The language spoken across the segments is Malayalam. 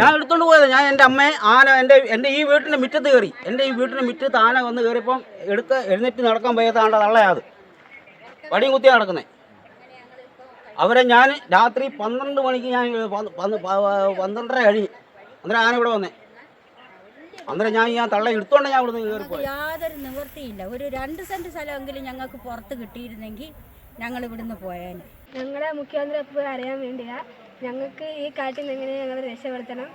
ഞാൻ എടുത്തോണ്ട് പോയത്. ഞാൻ എന്റെ അമ്മയെ ആന എന്റെ എന്റെ ഈ വീട്ടിന്റെ മുറ്റത്ത് കയറി. എന്റെ ഈ വീട്ടിന്റെ മുറ്റത്ത് ആന വന്ന് കയറിയപ്പം എടുത്ത് എഴുന്നേറ്റ് നടക്കാൻ വയ്യാത്താണ്ട തള്ളയാത് വടിയും കുത്തിയാ നടക്കുന്നത് അവരെ ഞാൻ രാത്രി പന്ത്രണ്ട് മണിക്ക് ഞാൻ പന്ത്രണ്ടര കഴിഞ്ഞ് അന്നേരം ആന ഇവിടെ വന്നേ. അന്നേരം ഞാൻ ഞാൻ തള്ള എടുത്തോണ്ട് ഞാൻ ഇവിടുന്ന് കയറിപ്പോയി യാതൊരു നിവൃത്തിയില്ല. ഒരു രണ്ട് സെന്റ് സ്ഥലമെങ്കിലും ഞങ്ങൾക്ക് പുറത്ത് കിട്ടിയിരുന്നെങ്കിൽ ഞങ്ങൾ ഇവിടുന്ന് പോയേനെ. ഞങ്ങളെ മുഖ്യമന്ത്രി എപ്പോഴും അറിയാൻ വേണ്ടിയാ. ഞങ്ങൾക്ക് ഈ കാട്ടിൽ നിന്ന് എങ്ങനെ ഞങ്ങൾ രക്ഷപ്പെടുത്തണം?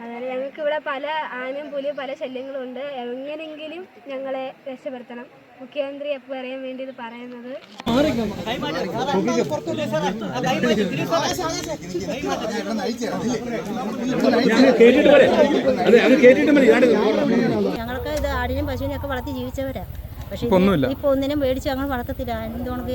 അതായത് ഞങ്ങൾക്ക് ഇവിടെ പല ആനയും പുലിയും പല ശല്യങ്ങളും ഉണ്ട്. എങ്ങനെയെങ്കിലും ഞങ്ങളെ രക്ഷപ്പെടുത്തണം. മുഖ്യമന്ത്രി എപ്പോൾ അറിയാൻ വേണ്ടി ഇത് പറയുന്നത്? ഞങ്ങൾക്ക് ഇത് ആടിനും പശുവിനെയൊക്കെ വളർത്തി ജീവിച്ചവരാ. പക്ഷേ ഇപ്പൊ. ഇപ്പൊ ഒന്നിനും മേടിച്ച് ഞങ്ങൾ വളർത്തത്തില്ല. എന്തുകൊണ്ട്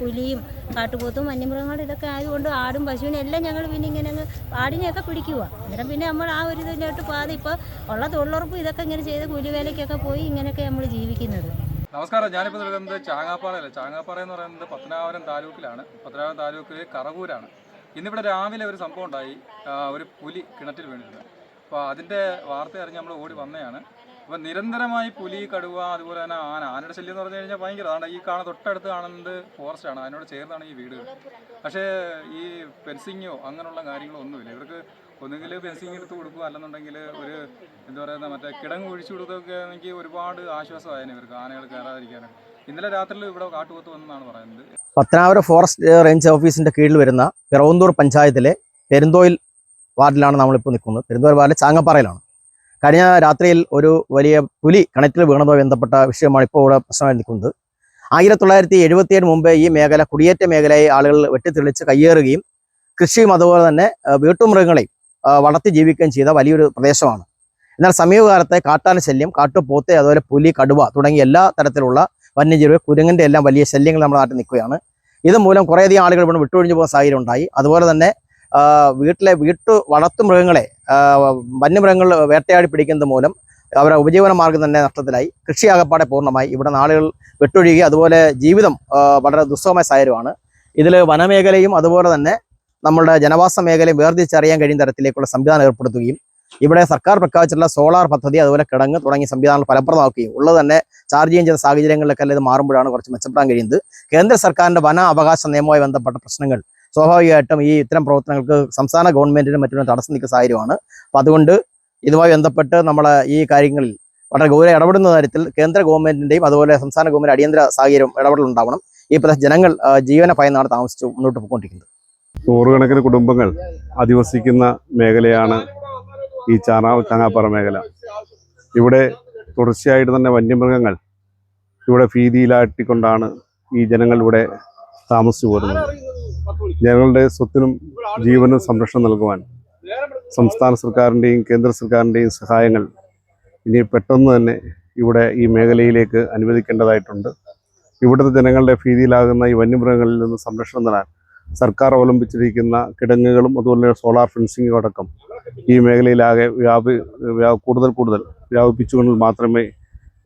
പുലിയും കാട്ടുപോത്തും വന്യമൃഗങ്ങളും ഇതൊക്കെ ആയതുകൊണ്ട് ആടും പശുവിനും എല്ലാം ഞങ്ങൾ പിന്നെ ഇങ്ങനെ അങ്ങ് ആടിനെയൊക്കെ പിടിക്കുക അന്നേരം പിന്നെ നമ്മൾ ആ ഒരു ഇതിലോട്ട് പാതി ഇപ്പോൾ ഉള്ള തൊഴിലുറപ്പ് ഇതൊക്കെ ഇങ്ങനെ ചെയ്ത് കൂലിവേലയ്ക്കൊക്കെ പോയി ഇങ്ങനെയൊക്കെ നമ്മൾ ജീവിക്കുന്നത്. നമസ്കാരം. ഞാനിപ്പോൾ നിൽക്കുന്നത് ചാങ്ങാപ്പാറയല്ല ചാങ്ങാപ്പാറ എന്ന് പറയുന്നത് പത്തനാപുരം താലൂക്കിലാണ്. പത്തനാപുരം താലൂക്കിൽ കറവൂരാണ്. ഇന്നിവിടെ രാവിലെ ഒരു സംഭവം ഉണ്ടായി. ഒരു പുലി കിണറ്റിൽ വീണിരുന്നു. അപ്പോൾ അതിന്റെ വാർത്ത അറിഞ്ഞ് നമ്മൾ ഓടി വന്നതാണ്. അപ്പോൾ നിരന്തരമായി പുലി കടുവ അതുപോലെ തന്നെ ആന. ആനയുടെ ശല്യം എന്ന് പറഞ്ഞു കഴിഞ്ഞാൽ ഭയങ്കര. അതാണ് ഈ കാണുന്ന തൊട്ടടുത്ത് കാണുന്നത് ഫോറസ്റ്റ് ആണ്. അതിനോട് ചേർന്നാണ് ഈ വീടുകൾ. പക്ഷേ ഈ ഫെൻസിങ്ങോ അങ്ങനെയുള്ള കാര്യങ്ങളോ ഒന്നുമില്ല. ഇവർക്ക് ഒന്നുകിൽ ഫെൻസിങ് എടുത്ത് കൊടുക്കുക അല്ലെന്നുണ്ടെങ്കിൽ ഒരു എന്താ പറയുക മറ്റേ കിടങ്ങ് ഒഴിച്ചു കൊടുത്തൊക്കെ ആണെങ്കിൽ ഒരുപാട് ആശ്വാസമായേനെ ഇവർക്ക് ആനകൾ കയറാതിരിക്കാനൊക്കെ ഇന്നലെ രാത്രിയിൽ ഇവിടെ കാട്ടുപോത്ത് വന്നാണ് പറയുന്നത്. പത്തനാപുരം ഫോറസ്റ്റ് റേഞ്ച് ഓഫീസിന്റെ കീഴിൽ വരുന്ന പിറവന്തൂർ പഞ്ചായത്തിലെ പെരുന്തോയിൽ വാർഡിലാണ് നമ്മളിപ്പോൾ നിൽക്കുന്നത്. പെരുന്തോയിൽ വാർഡിലെ ചാങ്ങപ്പാറയിലാണ്. കഴിഞ്ഞ രാത്രിയിൽ ഒരു വലിയ പുലി കിണറ്റിൽ വീണതുമായി ബന്ധപ്പെട്ട വിഷയമാണ് ഇപ്പോൾ ഇവിടെ പ്രശ്നമായി നിൽക്കുന്നത്. ആയിരത്തി തൊള്ളായിരത്തി എഴുപത്തിയേഴ് മുമ്പ് ഈ മേഖല കുടിയേറ്റ മേഖലയെ ആളുകൾ വെട്ടിത്തെളിച്ച് കയ്യേറുകയും കൃഷിയും അതുപോലെ തന്നെ വീട്ടുമൃഗങ്ങളെയും വളർത്തി ജീവിക്കുകയും ചെയ്ത വലിയൊരു പ്രദേശമാണ്. എന്നാൽ സമീപകാലത്തെ കാട്ടാന ശല്യം കാട്ടുപോത്ത് അതുപോലെ പുലി കടുവ തുടങ്ങിയ എല്ലാ തരത്തിലുള്ള വന്യജീവി കുരുങ്ങിന്റെ എല്ലാം വലിയ ശല്യങ്ങൾ നമ്മുടെ നാട്ടിൽ നിൽക്കുകയാണ്. ഇതുമൂലം കുറേയധികം ആളുകൾ ഇവിടെ വിട്ടൊഴിഞ്ഞു പോകുന്ന സാഹചര്യം ഉണ്ടായി. അതുപോലെ തന്നെ വീട്ടിലെ വീട്ടു വളർത്തു മൃഗങ്ങളെ വന്യമൃഗങ്ങൾ വേട്ടയാടി പിടിക്കുന്നത് മൂലം അവരുടെ ഉപജീവന മാർഗം തന്നെ നഷ്ടത്തിലായി. കൃഷി ആകപ്പാടെ പൂർണമായി. ഇവിടെ നാളുകൾ വെട്ടൊഴുകി അതുപോലെ ജീവിതം വളരെ ദുസ്സഹമായ സാഹചര്യമാണ്. ഇതിൽ വനമേഖലയും അതുപോലെ തന്നെ നമ്മളുടെ ജനവാസ മേഖലയും വേർതിരിച്ചറിയാൻ കഴിയുന്ന തരത്തിലേക്കുള്ള സംവിധാനം ഏർപ്പെടുത്തുകയും ഇവിടെ സർക്കാർ പ്രഖ്യാപിച്ചിട്ടുള്ള സോളാർ പദ്ധതി അതുപോലെ കിടങ്ങ് തുടങ്ങിയ സംവിധാനങ്ങൾ ഫലപ്രദമാക്കുകയും ഉള്ളത് തന്നെ ചാർജ് ചെയ്യുന്ന സാഹചര്യങ്ങളിലൊക്കെ ഇത് മാറുമ്പോഴാണ് കുറച്ച് മെച്ചപ്പെടാൻ കഴിയുന്നത്. കേന്ദ്ര സർക്കാരിന്റെ വന അവകാശ നിയമവുമായി ബന്ധപ്പെട്ട പ്രശ്നങ്ങൾ സ്വാഭാവികമായിട്ടും ഈ ഇത്തരം പ്രവർത്തനങ്ങൾക്ക് സംസ്ഥാന ഗവൺമെന്റിനും മറ്റും തടസ്സം നിൽക്കുന്ന സാഹചര്യമാണ്. അപ്പം അതുകൊണ്ട് ഇതുമായി ബന്ധപ്പെട്ട് നമ്മളെ ഈ കാര്യങ്ങളിൽ വളരെ ഗൗരവ ഇടപെടുന്ന കാര്യത്തിൽ കേന്ദ്ര ഗവൺമെന്റിന്റെയും അതുപോലെ സംസ്ഥാന ഗവൺമെന്റ് അടിയന്തര സാഹചര്യം ഇടപെടൽ ഉണ്ടാവണം ഈ പ്രദേശ ജനങ്ങൾ ജീവന ഭയന്നാണ് താമസിച്ചു മുന്നോട്ട് പോയിക്കൊണ്ടിരിക്കുന്നത്. നൂറുകണക്കിന് കുടുംബങ്ങൾ അധിവസിക്കുന്ന മേഖലയാണ് ഈ ചാണാ ചാങ്ങാപ്പാറ മേഖല. ഇവിടെ തുടർച്ചയായിട്ട് തന്നെ വന്യമൃഗങ്ങൾ ഇവിടെ ഭീതിയിലാട്ടിക്കൊണ്ടാണ് ഈ ജനങ്ങൾ ഇവിടെ താമസിച്ചു പോരുന്നത് ജനങ്ങളുടെ സ്വത്തിനും ജീവനും സംരക്ഷണം നൽകുവാൻ സംസ്ഥാന സർക്കാരിന്റെയും കേന്ദ്ര സർക്കാരിന്റെയും സഹായങ്ങൾ ഇനി പെട്ടെന്ന് തന്നെ ഇവിടെ ഈ മേഖലയിലേക്ക് അനുവദിക്കേണ്ടതായിട്ടുണ്ട്. ഇവിടുത്തെ ജനങ്ങളുടെ ഭീതിയിലാകുന്ന ഈ വന്യമൃഗങ്ങളിൽ നിന്ന് സംരക്ഷണം നേടാൻ സർക്കാർ അവലംബിച്ചിരിക്കുന്ന കിടങ്ങുകളും അതുപോലെ സോളാർ ഫെൻസിങ്ങും അടക്കം ഈ മേഖലയിലാകെ വ്യാപി വ്യാ- കൂടുതൽ കൂടുതൽ വ്യാപിപ്പിച്ചുകൊണ്ട് മാത്രമേ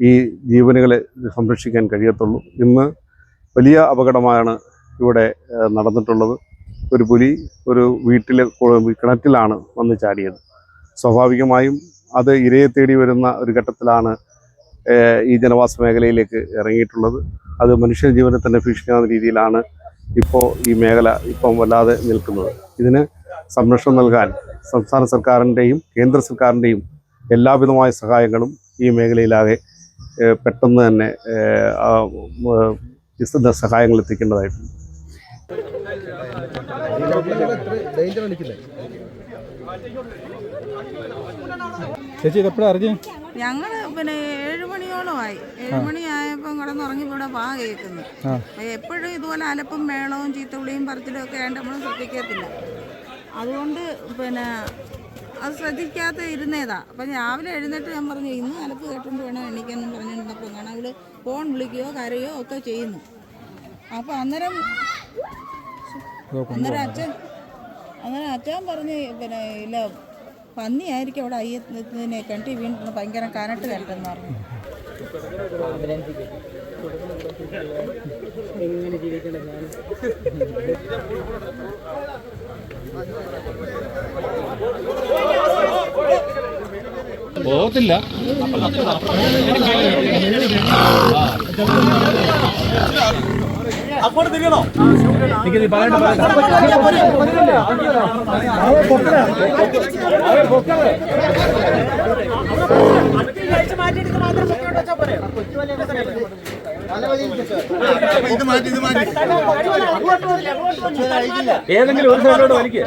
ഈ ജീവനുകളെ സംരക്ഷിക്കാൻ കഴിയത്തുള്ളൂ. ഇന്ന് വലിയ അപകടമാണ് ഇവിടെ നടന്നിട്ടുള്ളത്. ഒരു പുലി ഒരു വീട്ടിലെ കിണറ്റിലാണ് വന്ന് ചാടിയത്. സ്വാഭാവികമായും അത് ഇരയെ തേടി വരുന്ന ഒരു ഘട്ടത്തിലാണ് ഈ ജനവാസ മേഖലയിലേക്ക് ഇറങ്ങിയിട്ടുള്ളത്. അത് മനുഷ്യ ജീവനെ തന്നെ ഭീഷിക്കുന്ന രീതിയിലാണ് ഇപ്പോൾ ഈ മേഖല ഇപ്പം വല്ലാതെ നിൽക്കുന്നത്. ഇതിന് സംരക്ഷണം നൽകാൻ സംസ്ഥാന സർക്കാരിന്റെയും കേന്ദ്ര സർക്കാരിന്റെയും എല്ലാവിധമായ സഹായങ്ങളും ഈ മേഖലയിലാകെ പെട്ടെന്ന് തന്നെ സഹായങ്ങൾ എത്തിക്കേണ്ടതായിട്ടുണ്ട്. ചേച്ചി ഇതെപ്പോഴും അറിഞ്ഞേ ഞങ്ങൾ പിന്നെ ഏഴു മണിയോളമായി. ഏഴു മണിയായപ്പം കിടന്നുറങ്ങി ഇവിടെ പാ കേൾക്കുന്നു. എപ്പോഴും ഇതുപോലെ അലപ്പും മേളവും ചീത്തവിളിയും പറച്ചിലും ഒക്കെ ആയിട്ട് നമ്മൾ ശ്രദ്ധിക്കത്തില്ല. അതുകൊണ്ട് പിന്നെ അത് ശ്രദ്ധിക്കാതെ ഇരുന്നേതാ. അപ്പം രാവിലെ എഴുന്നേറ്റ് ഞാൻ പറഞ്ഞു ഇന്ന് അലപ്പ് കേട്ടോണ്ട് വേണം എണീക്കാന്നും പറഞ്ഞിട്ടുണ്ടപ്പോ കാണാം അവൾ ഫോൺ വിളിക്കുകയോ കരയോ ഒക്കെ ചെയ്യുന്നു. അപ്പം അന്നേരം അന്നേരം അച്ഛൻ അങ്ങനെ അച്ഛൻ പറഞ്ഞ് പിന്നെ ഇല്ല പന്നിയായിരിക്കും അവിടെ അയ്യത്തിനെ കണ്ടി വീണ്ടും ഭയങ്കര കനട്ട് കണ്ടെന്ന് പറഞ്ഞു. പോകത്തില്ല. ഏതെങ്കിലും ഒരു സൈഡിലോട്ട് വലിക്കുക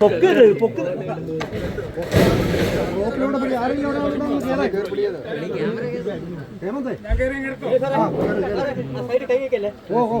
പൊക്കുന്നില്ലേ പൊക്ക് ഓ പൊക്ക്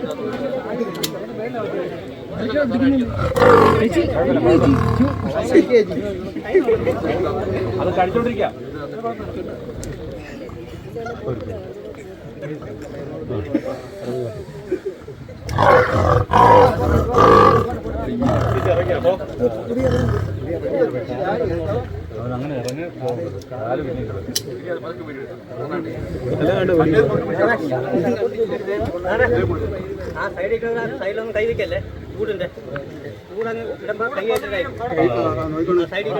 അത് കഴിച്ചോണ്ടിരിക്കാം അങ്ങനെ ഇറങ്ങി കാൽ ആ സൈഡിൽ കൈ വെക്കല്ലേ? ചൂടിന്റെ മുറുക്കി ഇടുമ്പോ കൈ സൈഡിൽ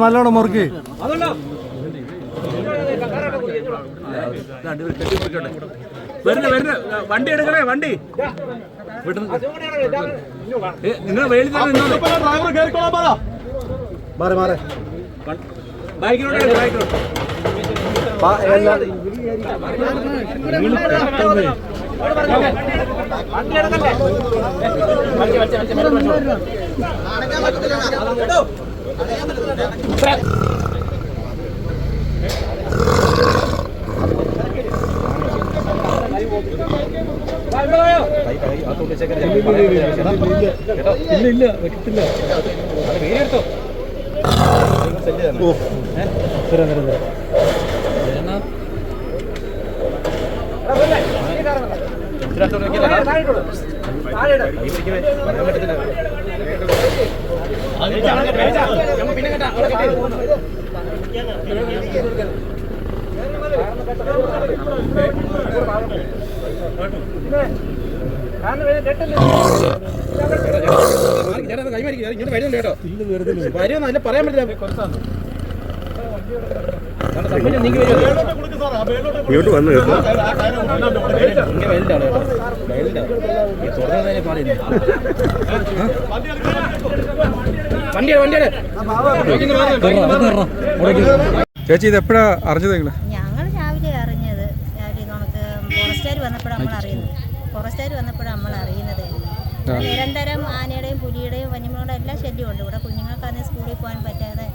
നല്ലോണം മുറുക്കി. വരുന്ന വരുന്ന വണ്ടി എടുക്കണേ വണ്ടി. നിങ്ങൾ വെയിൽ. മാറി മാറി. ബൈക്കിലോട്ട് ബൈക്കിലോട്ട്. ഇല്ല ഇല്ല വെക്കത്തില്ല വീടെടുത്തോ തരാം തരാം തരാം വരുമെന്നല്ല പറയാൻ പറ്റില്ല ഇങ്ങോട്ട് വന്നു കേട്ടോ ചേച്ചി ഇത് എപ്പോഴാ അറിഞ്ഞത് നിങ്ങൾ? ഫോറസ്റ്റുകാർ വന്നപ്പോഴാണ് നമ്മൾ അറിയുന്നത്. ഫോറസ്റ്റുകാർ വന്നപ്പോഴാണ് നമ്മൾ അറിയുന്നത്. നിരന്തരം ആനയുടെയും പുലിയുടെയും വന്യമൃഗങ്ങളുടെ എല്ലാ ശല്യമുണ്ട് ഇവിടെ കുഞ്ഞുങ്ങൾക്കാണെങ്കിൽ സ്കൂളിൽ പോകാൻ പറ്റാതെ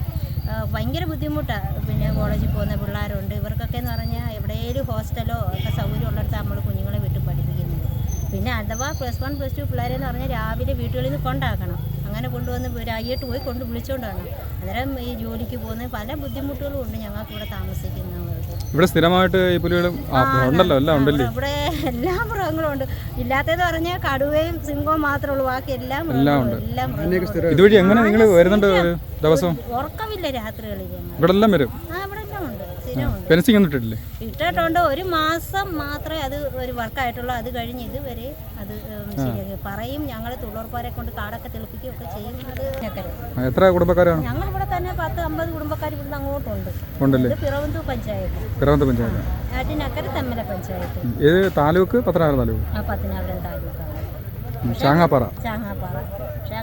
ഭയങ്കര ബുദ്ധിമുട്ടാണ് പിന്നെ കോളേജിൽ പോകുന്ന പിള്ളേരുണ്ട്. ഇവർക്കൊക്കെ എന്ന് പറഞ്ഞാൽ എവിടെയെങ്കിലും ഹോസ്റ്റലോ ഒക്കെ സൗകര്യം ഉള്ളിടത്ത് നമ്മൾ കുഞ്ഞുങ്ങളെ വിട്ട് പഠിപ്പിക്കുന്നത്. പിന്നെ അഥവാ പ്ലസ് വൺ പ്ലസ് ടു പിള്ളേരെന്ന് പറഞ്ഞാൽ രാവിലെ വീട്ടുകളിൽ നിന്ന് കൊണ്ടാക്കണം. അങ്ങനെ കൊണ്ടുവന്ന് വൈകിട്ട് പോയി കൊണ്ട് വിളിച്ചുകൊണ്ടാണ് അന്നേരം ഈ ജോലിക്ക് പോകുന്ന പല ബുദ്ധിമുട്ടുകളും ഉണ്ട് ഞങ്ങൾക്ക് ഇവിടെ താമസിക്കുന്നവർക്ക് ഇവിടെ സ്ഥിരമായിട്ട് ഈ പുലികളും ഉണ്ടല്ലോ എല്ലാം ഉണ്ടല്ലേ? ഇവിടെ എല്ലാ മൃഗങ്ങളും ഉണ്ട്. ഇല്ലാത്തതെന്ന് പറഞ്ഞാൽ കടുവയും സിംഹവും മാത്രമേ ഉള്ളൂ. ബാക്കി എല്ലാം എല്ലാം ഉണ്ട്. ഇതുവഴി എങ്ങനെ നിങ്ങൾ വരുന്നുണ്ട് ഒരു ദിവസം? ഉറക്കമില്ല രാത്രികളിൽ ഇവിടെ എല്ലാം വരും? ആ ഇവിടെ ഫെൻസിങ് ഒന്നും ഇട്ടിട്ടില്ലേ? ഇട്ടിട്ടുണ്ട്. ഒരു മാസം മാത്രമേ അത് ഒരു വർക്കായിട്ടുള്ളൂ. അത് കഴിഞ്ഞ് ഇതുവരെ അത് ശരിയാക്കി. പറയും ഞങ്ങൾ തൊഴിലുറപ്പാരെ കൊണ്ട് കാടൊക്കെ തെളിപ്പിക്കുകയൊക്കെ ചെയ്യും. അത് എത്ര കുടുംബക്കാരാണ്? ഞങ്ങളിവിടെ തന്നെ പത്ത് അമ്പത് കുടുംബക്കാർ ഇവിടുന്ന് അങ്ങോട്ടുണ്ട്. ഉണ്ടല്ലേ? പിറവന്തു പഞ്ചായത്ത്. പിറവന്തു പഞ്ചായത്ത്. ആറ്റിനക്കര തമ്മല പഞ്ചായത്ത്. ഏത് താലൂക്ക്? പത്തനാപുരം താലൂക്ക്? ആ പത്തനാപുരം താലൂക്കാണ്. ഉം, ചാങ്ങാപ്പാറ. ചാങ്ങാപ്പാറ.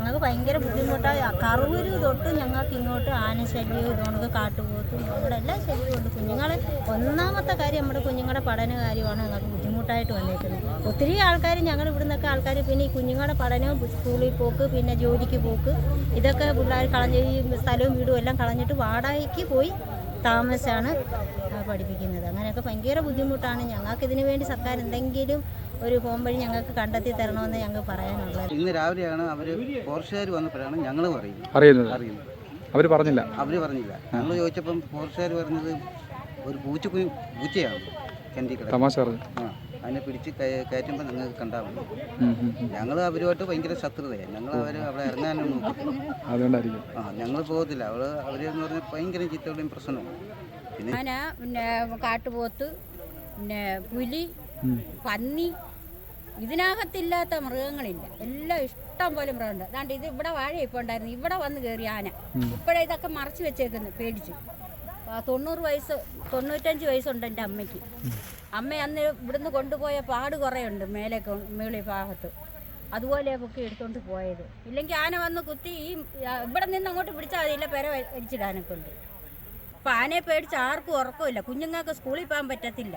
ഞങ്ങൾക്ക് ഭയങ്കര ബുദ്ധിമുട്ടായി കറൂര് തൊട്ട് ഞങ്ങൾക്ക് ഇങ്ങോട്ട് ആനശല്യവും ഇതുകൊണ്ട് കാട്ടുപോത്തും ഇവിടെ എല്ലാ ശല്യവും ഉണ്ട്. കുഞ്ഞുങ്ങളെ ഒന്നാമത്തെ കാര്യം നമ്മുടെ കുഞ്ഞുങ്ങളുടെ പഠന കാര്യമാണ് ഞങ്ങൾക്ക് ബുദ്ധിമുട്ടായിട്ട് വന്നിരിക്കുന്നത്. ഒത്തിരി ആൾക്കാർ ഞങ്ങൾ ഇവിടെ നിന്നൊക്കെ ആൾക്കാർ പിന്നെ ഈ കുഞ്ഞുങ്ങളുടെ പഠനവും സ്കൂളിൽ പോക്ക് പിന്നെ ജോലിക്ക് പോക്ക് ഇതൊക്കെ പിള്ളേർ കളഞ്ഞ് ഈ സ്ഥലവും വീടും എല്ലാം കളഞ്ഞിട്ട് വാടകയ്ക്ക് പോയി താമസിച്ചാണ് ആ, പഠിപ്പിക്കുന്നത്. അങ്ങനെയൊക്കെ ഭയങ്കര ബുദ്ധിമുട്ടാണ്. ഞങ്ങൾക്ക് ഇതിനു വേണ്ടി സർക്കാർ എന്തെങ്കിലും ഒരു ഹോം വഴി ഞങ്ങൾക്ക് കണ്ടെത്തി തരണമെന്ന് ഞങ്ങൾ പറയാനുള്ളത്. ഇന്ന് രാവിലെയാണ് അവർ ഫോറസ്റ്റുകാർ വന്നപ്പോഴാണ് ഞങ്ങൾ പറയുന്നത്. അറിയുന്നത്. അറിയുന്നത്. അവർ പറഞ്ഞില്ല. അവർ പറഞ്ഞില്ല. ഞങ്ങൾ ചോദിച്ചപ്പം ഫോറസ്റ്റുകാർ പറഞ്ഞത് ഒരു പൂച്ച കുഞ്ഞ് പൂച്ചയാണ് കെൻഡി കിടക്കുന്നത്. തമാശ പറഞ്ഞു ആ അതിനെ പിടിച്ച് കയറ്റുമ്പോൾ നിങ്ങൾക്ക് കണ്ടാൽ മതി. ഞങ്ങൾ അവരുമായിട്ട് ഭയങ്കര ശത്രുതയാണ് ഞങ്ങൾ അവർ അവിടെ ഇറങ്ങാനും നോക്കി. അതുകൊണ്ടായിരിക്കും. ആ ഞങ്ങൾ പോകത്തില്ല. അവൾ അവരെന്ന് പറഞ്ഞാൽ ഭയങ്കര ചീത്തയുടെയും പ്രശ്നമാണ് പിന്നെ പിന്നെ കാട്ടുപോത്ത് പിന്നെ പുലി പന്നി ഇതിനകത്തില്ലാത്ത മൃഗങ്ങളില്ല. എല്ലാം ഇഷ്ടം പോലെ മൃഗമുണ്ട് അതാണ്ട് ഇത് ഇവിടെ വാഴ ഇപ്പോൾ ഉണ്ടായിരുന്നു ഇവിടെ വന്ന് കയറി ആന. ഇപ്പോഴേ ഇതൊക്കെ മറച്ചു വെച്ചേക്കുന്നു പേടിച്ചു. തൊണ്ണൂറ് വയസ്സ് തൊണ്ണൂറ്റഞ്ച് വയസ്സുണ്ട് എന്റെ അമ്മയ്ക്ക്. അമ്മ അന്ന് ഇവിടുന്ന് കൊണ്ടുപോയ പാട് കുറേ ഉണ്ട് മേലെ മേളി ഭാഗത്ത്. അതുപോലെ പൊക്കി എടുത്തോണ്ട് പോയത്. ഇല്ലെങ്കിൽ ആന വന്ന് കുത്തി ഈ ഇവിടെ നിന്ന് അങ്ങോട്ട് പിടിച്ചാൽ അതില്ല പെര വലിച്ചിടാനൊക്കെ ഉണ്ട്. അപ്പം ആനയെ പേടിച്ച് ആർക്കും ഉറക്കമില്ല. കുഞ്ഞുങ്ങൾക്ക് സ്കൂളിൽ പോകാൻ പറ്റത്തില്ല.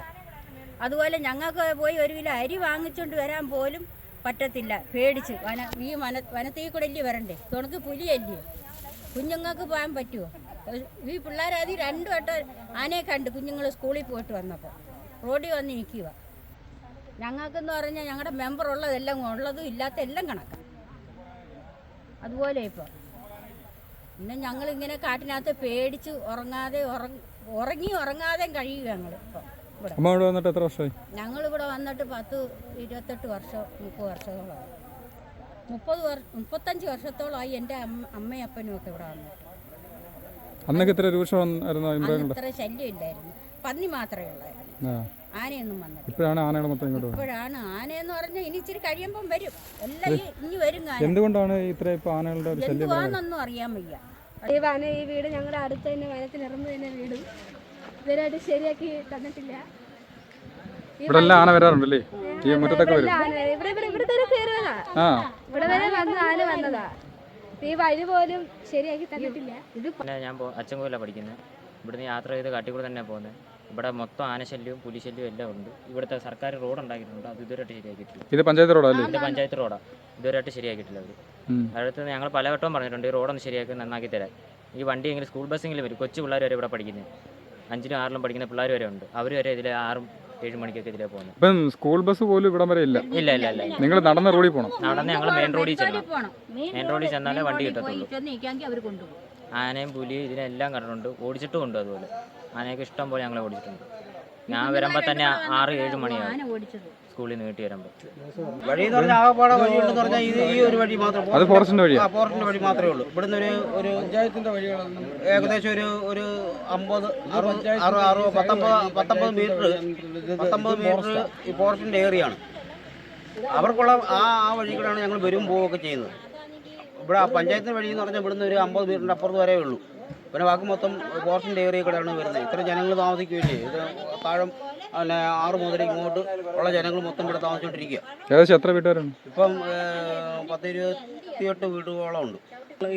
അതുപോലെ ഞങ്ങൾക്ക് പോയി ഒരു കിലോ അരി വാങ്ങിച്ചുകൊണ്ട് വരാൻ പോലും പറ്റത്തില്ല. പേടിച്ച്. വന ഈ വന വനത്തിൽ കൂടെ അല്ലേ വരണ്ടേ? തുണക്ക് പുലിയല്ലേ? കുഞ്ഞുങ്ങൾക്ക് പോകാൻ പറ്റുമോ ഈ പിള്ളേരത് രണ്ടു വട്ടം ആനയെ കണ്ട് കുഞ്ഞുങ്ങൾ സ്കൂളിൽ പോയിട്ട് വന്നപ്പോൾ റോഡിൽ വന്ന് നിൽക്കുക ഞങ്ങൾക്കെന്ന് പറഞ്ഞാൽ ഞങ്ങളുടെ മെമ്പർ ഉള്ളതെല്ലാം ഉള്ളതും ഇല്ലാത്ത എല്ലാം കണക്കാണ് അതുപോലെ ഇപ്പോൾ പിന്നെ ഞങ്ങളിങ്ങനെ കാട്ടിനകത്ത് പേടിച്ച് ഉറങ്ങാതെ ഉറങ്ങ ഉറങ്ങി ഉറങ്ങാതെയും കഴിയുക ഞങ്ങൾ ഇപ്പോൾ അമ്മ ഇവിടെ വന്നിട്ട് എത്ര വർഷമായി? ഞങ്ങളിവിടെ വന്നിട്ട് പത്ത് ഇരുപത്തെട്ട് വർഷം മുപ്പത് വർഷത്തോളമായി. മുപ്പത് മുപ്പത്തഞ്ച് വർഷത്തോളമായി എന്റെ അമ്മയപ്പനും അമ്മയും അപ്പനും ഒക്കെ ഇവിടെ വന്നിട്ട്. അന്നൊക്കെ ഇത്ര രൂക്ഷമായിരുന്നു ഇത്ര ശല്യം ഇല്ലായിരുന്നു. പന്നി മാത്രമേ ഉള്ളായിരുന്നു. ആനയൊന്നും വന്നിട്ട് ഇപ്പോഴാണ് ആനകൾ മൊത്തം ഇങ്ങോട്ട് ഇപ്പോഴാണ് ആനയെന്ന് പറഞ്ഞാൽ ഇനി ഇച്ചിരി കഴിയുമ്പം വരും. എല്ലാം ഇനി വരും ആന എന്തുകൊണ്ടാണ് ഇത്ര ഇപ്പോൾ ആനകളുടെ ശല്യം അറിയാൻ വയ്യ. ഈ വന ഈ വീട് ഞങ്ങളുടെ അടുത്ത് തന്നെ വനത്തിനിറമ്പ് തന്നെ വീടും. ഇതുവരെയായിട്ട് ശരിയാക്കി തന്നിട്ടില്ല. ഈ ഇവിടെ എല്ലാം ആന വരാറുണ്ടല്ലേ? ഈ മുറ്റത്തൊക്കെ വരും. വഴിയിലെ ആന ഇവിടെ ഇവിടെ ഇവിടെ വരെ കയറുന്നതാ ആ. ഇവിടെ വരെ വന്ന് ആന വന്നതാ. ഈ വഴി പോലും ശരിയാക്കി തന്നിട്ടില്ല. ഇത് പിന്നെ ഞാൻ പോ പഠിക്കുന്നത് ഇവിടുന്ന് യാത്ര ചെയ്ത് കാട്ടിക്കൂടെ തന്നെ പോകുന്നത് ഇവിടെ മൊത്തം ആനശല്യവും പുലിശല്യവും എല്ലാം ഉണ്ട്. ഇവിടുത്തെ സർക്കാർ റോഡ് ഉണ്ടാക്കിയിട്ടുണ്ട്. അത് ഇതുവരെയായിട്ട് ശരിയാക്കിയിട്ടില്ല. ഇത് പഞ്ചായത്ത് റോഡല്ലേ ഇത് പഞ്ചായത്ത് റോഡാണ് ഇതുവരെയായിട്ട് ശരിയാക്കിയിട്ടില്ല അവർ ഉം. അടുത്ത് ഞങ്ങൾ പലവട്ടവും പറഞ്ഞിട്ടുണ്ട് ഈ റോഡൊന്ന് ശരിയാക്കി നന്നാക്കി തരാൻ. ഈ വണ്ടി എങ്കിലും സ്കൂൾ ബസ്സെങ്കിലും വരും. കൊച്ചു പിള്ളേർ വരെ ഇവിടെ പഠിക്കുന്നത് അഞ്ചിലും ആറിലും പഠിക്കുന്ന പിള്ളേർ വരെ ഉണ്ട്. അവർ വരെ ഇതിലെ ആറും ഏഴും മണിക്കൊക്കെ ഇതിലെ പോകുന്നത് ഇപ്പം സ്കൂൾ ബസ് പോലും ഇവിടം വരെ ഇല്ല. ഇല്ല ഇല്ല ഇല്ല നിങ്ങൾ നടന്ന റോഡിൽ പോകണം നടന്ന് ഞങ്ങൾ മെയിൻ റോഡിൽ ചെല്ലണം മെയിൻ റോഡിൽ ചെന്നാലേ വണ്ടി കിട്ടത്തുള്ളൂ. ആനയും പുലിയും ഇതിനെല്ലാം കണ്ടിട്ടുണ്ട്. ഓടിച്ചിട്ടും ഉണ്ട് അതുപോലെ. ആനയൊക്കെ ഇഷ്ടം പോലെ ഞങ്ങളെ ഓടിച്ചിട്ടുണ്ട്. ഞാൻ വരുമ്പോ തന്നെ ആറ് ഏഴ് മണിയാണ് സ്കൂളിൽ നിന്ന് വീട്ടിൽ വരുമ്പോ. വഴി എന്ന് പറഞ്ഞാൽ ആകപ്പാടെ വഴിയുണ്ടെന്ന് പറഞ്ഞാൽ ഇത് ഈ ഒരു വഴി മാത്രം. അത് ഫോറസ്റ്റിന്റെ വഴി ആ ഫോറസ്റ്റിന്റെ വഴി മാത്രമേ ഉള്ളൂ. ഇവിടുന്ന് ഒരു ഒരു പഞ്ചായത്തിന്റെ വഴികളൊന്നും ഏകദേശം ഒരു ഒരു അമ്പത് അറുപത് അറുപത് പത്തൊമ്പത് പത്തൊമ്പത് മീറ്റർ പത്തൊമ്പത് മീറ്റർ ഈ ഫോറസ്റ്റിന്റെ ഏരിയ ആണ് അവർക്കുള്ള ആ ആ വഴി കൂടെയാണ് ഞങ്ങൾ വരും പോവുകയൊക്കെ ചെയ്യുന്നത്. ഇവിടെ ആ പഞ്ചായത്തിന്റെ വഴി എന്ന് പറഞ്ഞാൽ ഇവിടുന്ന് ഒരു അമ്പത് മീറ്ററിന്റെ അപ്പുറത്ത് വരെ ഉള്ളൂ. പിന്നെ ബാക്കി മൊത്തം പോർഷന്റെ ഏരിയ കൂടെയാണ് വരുന്നത്. ഇത്ര ജനങ്ങൾ താമസിക്കുകയില്ലേ ഇത് താഴം പിന്നെ ആറ് മുതൽ ഇങ്ങോട്ട് ഉള്ള ജനങ്ങൾ മൊത്തം ഇവിടെ താമസിച്ചുകൊണ്ടിരിക്കുക. ഏകദേശം എത്ര വീട്ടുകാരുണ്ട്? ഇപ്പം പത്ത് ഇരുപത്തിയെട്ട് വീടുകളോളം ഉണ്ട്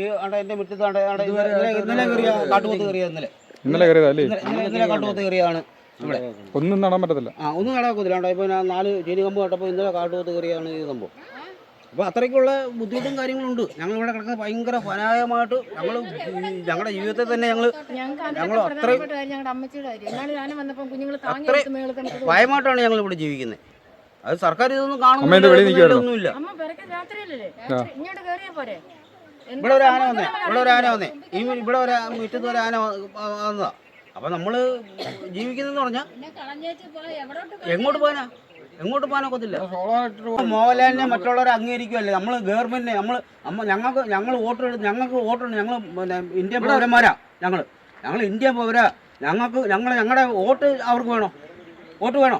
ഈ അവിടെ എന്റെ മുറ്റത്ത് ആണ്ട ആണ്ട ഇന്നലെ കയറിയ കാട്ടുപോത്ത് കയറിയ ഇന്നലെ. ഇന്നലെ കയറിയതല്ലേ ഇന്നലെ കാട്ടുപോത്ത് കയറിയാണ് ഇവിടെ. ഒന്നും നടാൻ പറ്റത്തില്ല. ആ ഒന്നും നടക്കത്തില്ല ഇപ്പൊ നാല് ചെരി കമ്പ് കേട്ടപ്പോൾ ഇന്നലെ കാട്ടുപോത്ത് കയറിയാണ് ഈ സംഭവം. അപ്പോൾ അത്രയ്ക്കുള്ള ബുദ്ധിമുട്ടും കാര്യങ്ങളുണ്ട്. ഞങ്ങൾ ഇവിടെ കിടക്കുന്നത് ഭയങ്കര പരായമായിട്ട് ഞങ്ങൾ ഞങ്ങളുടെ ജീവിതത്തിൽ തന്നെ ഞങ്ങൾ ഞങ്ങൾ ഭയമായിട്ടാണ് ഞങ്ങൾ ഇവിടെ ജീവിക്കുന്നത് അത് സർക്കാർ ഇതൊന്നും കാണുന്നില്ല ഇവിടെ ഒരു ആന വന്നേ ഇവിടെ ഒരു ആന വന്നേ. ഈ ഇവിടെ ഒരു മുറ്റത്ത് ഒരു ആന വന്നതാ. അപ്പൊ നമ്മൾ ജീവിക്കുന്നതെന്ന് പറഞ്ഞാൽ എങ്ങോട്ട് പോകാനാ എങ്ങോട്ട് പോകാൻ ഒക്കത്തില്ല. മോഹൻലാലിനെ മറ്റുള്ളവരെ അംഗീകരിക്കുമല്ലേ നമ്മൾ ഗവൺമെന്റിനെ നമ്മൾ ഞങ്ങൾക്ക് ഞങ്ങൾ വോട്ട് എടുത്ത് ഞങ്ങൾക്ക് വോട്ടുണ്ട് ഞങ്ങൾ പിന്നെ ഇന്ത്യൻ പൗരന്മാരാ ഞങ്ങൾ ഞങ്ങൾ ഇന്ത്യൻ പൗരാ. ഞങ്ങൾക്ക് ഞങ്ങൾ ഞങ്ങളുടെ വോട്ട് അവർക്ക് വേണോ? വോട്ട് വേണോ?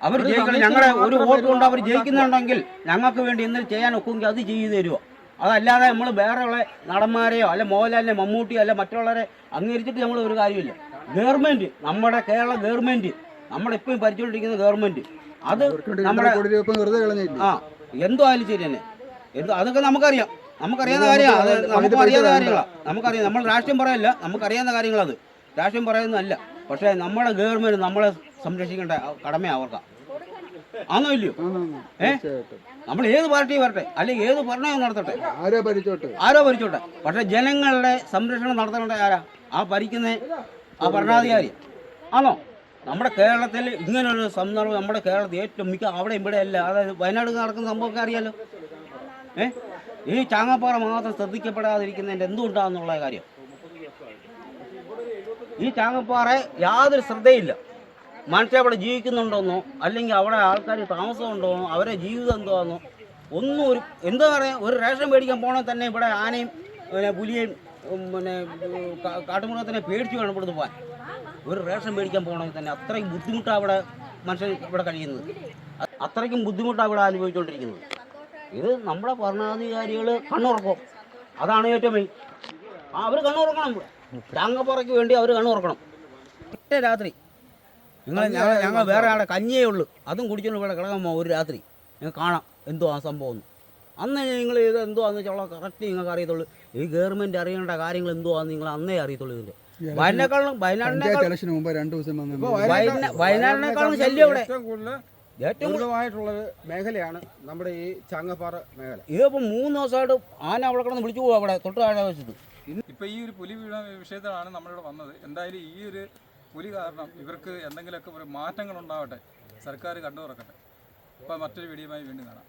അവർ ജയിക്കണം. ഞങ്ങളുടെ ഒരു വോട്ട് കൊണ്ട് അവർ ജയിക്കുന്നുണ്ടെങ്കിൽ ഞങ്ങൾക്ക് വേണ്ടി എന്തെങ്കിലും ചെയ്യാൻ ഒക്കുമെങ്കിൽ അത് ചെയ്തു തരുമോ അതല്ലാതെ നമ്മൾ വേറെയുള്ള നടന്മാരെയോ അല്ലെ മോഹൻലാലിനെ മമ്മൂട്ടിയോ അല്ലെ മറ്റുള്ളവരെ അംഗീകരിച്ചിട്ട് നമ്മൾ ഒരു കാര്യമില്ല. ഗവൺമെന്റ് നമ്മുടെ കേരള ഗവൺമെന്റ് നമ്മളിപ്പം ഭരിച്ചുകൊണ്ടിരിക്കുന്ന ഗവൺമെന്റ് അത് നമ്മുടെ ആ എന്തോ ആയാലും ശരി തന്നെ. എന്തോ അതൊക്കെ നമുക്കറിയാം. നമുക്കറിയാവുന്ന കാര്യമാണ്. അത് നമുക്ക് അറിയാവുന്ന കാര്യങ്ങളാണ് നമുക്കറിയാം. നമ്മൾ രാഷ്ട്രീയം പറയല്ല നമുക്കറിയാവുന്ന കാര്യങ്ങളത്. രാഷ്ട്രീയം പറയുന്നതല്ല. പക്ഷേ നമ്മുടെ ഗവൺമെന്റ് നമ്മളെ സംരക്ഷിക്കേണ്ട കടമയാണ് അവർക്കാ. ആണോ ഇല്ലയോ? ഏ? നമ്മൾ ഏത് പാർട്ടി വരട്ടെ. അല്ലെങ്കിൽ ഏത് ഭരണവും നടത്തട്ടെ. ആരോ ഭരിച്ചോട്ടെ. ആരോ ഭരിച്ചോട്ടെ. പക്ഷേ ജനങ്ങളുടെ സംരക്ഷണം നടത്തേണ്ട ആരാ? ആ ഭരിക്കുന്ന ആ ഭരണാധികാരി. ആണോ നമ്മുടെ കേരളത്തിൽ ഇങ്ങനൊരു സന്ദർഭം നമ്മുടെ കേരളത്തിൽ ഏറ്റവും മിക്ക അവിടെ ഇവിടെ അല്ല. അതായത് വയനാട് നടക്കുന്ന സംഭവമൊക്കെ അറിയാലോ? ഏ? ഈ ചാങ്ങപ്പാറ മാത്രം ശ്രദ്ധിക്കപ്പെടാതിരിക്കുന്നതിന്റെ എന്തുകൊണ്ടാണെന്നുള്ള കാര്യം? ഈ ചാങ്ങപ്പാറ യാതൊരു ശ്രദ്ധയില്ല. മനുഷ്യ അവിടെ ജീവിക്കുന്നുണ്ടോന്നോ? അല്ലെങ്കിൽ അവിടെ ആൾക്കാർ താമസമുണ്ടോന്നോ? അവരെ ജീവിതം എന്തോന്നോ ഒന്നും ഒരു എന്താ പറയുക ഒരു റേഷൻ മേടിക്കാൻ പോകണമെങ്കിൽ തന്നെ ഇവിടെ ആനയും പിന്നെ പുലിയെയും ഉം, പിന്നെ കാട്ടുമൃഗത്തിനെ പേടിച്ച് വേണം ഇവിടുന്ന് പോകാൻ. ഒരു റേഷൻ മേടിക്കാൻ പോകണമെങ്കിൽ തന്നെ അത്രയും ബുദ്ധിമുട്ടാണ് അവിടെ മനുഷ്യൻ ഇവിടെ കഴിയുന്നത്. അത്രയ്ക്കും ബുദ്ധിമുട്ടാണ് ഇവിടെ അനുഭവിച്ചുകൊണ്ടിരിക്കുന്നത് ഇത് നമ്മുടെ ഭരണാധികാരികൾ കണ്ണുറക്കും. അതാണ് ഏറ്റവും മെയിൻ ആ അവർ കണ്ണുറക്കണം രാങ്ങപ്പുറയ്ക്ക് വേണ്ടി അവർ കണ്ണുറക്കണം. ഒറ്റ രാത്രി. നിങ്ങൾ ഞങ്ങൾ ഞങ്ങൾ വേറെ ആടെ കഞ്ഞിയേ ഉള്ളൂ. അതും കുടിച്ചുകൊണ്ട് ഇവിടെ കിടക്കാൻ ഒരു രാത്രി. നിങ്ങൾ കാണാം എന്തോ ആ സംഭവം എന്ന്. അന്ന് നിങ്ങൾ ഇത് എന്തോ ആണെന്ന് വെച്ചാൽ കറക്റ്റ് നിങ്ങൾക്ക് അറിയത്തുള്ളൂ. ഈ ഗവൺമെന്റ് അറിയേണ്ട കാര്യങ്ങൾ എന്തോ ആണെന്ന് നിങ്ങൾ അന്നേ അറിയത്തുള്ളൂ ഇതിന്റെ വയനാട്ടിനേക്കാളും വയനാടിനേക്കാളും ഇലക്ഷന് മുമ്പ് രണ്ട് ദിവസം വന്നു. വയനാ- വയനാടിനേക്കാളും ശല്യം ഇവിടെ. ഏറ്റവും കൂടുതൽ ഏറ്റവും കൂടുതൽ ദുരിതമായിട്ടുള്ള മേഖലയാണ് നമ്മുടെ ഈ ചാങ്ങപ്പാറ മേഖല. ഇതിപ്പോൾ മൂന്ന് ദിവസമായിട്ട് ആന അവിടെ കിടന്ന് വിളിച്ചു പോകും അവിടെ തൊട്ട് താഴെ വെച്ചത് ഇപ്പൊ ഈ ഒരു പുലി വീണ വിഷയത്തിലാണ് നമ്മളിവിടെ വന്നത്. എന്തായാലും ഈ ഒരു പുലി കാരണം ഇവർക്ക് എന്തെങ്കിലുമൊക്കെ ഒരു മാറ്റങ്ങൾ ഉണ്ടാവട്ടെ സർക്കാർ കണ്ടു തുറക്കട്ടെ ഇപ്പൊ മറ്റൊരു വീഡിയോയുമായി വീണ്ടും കാണാം.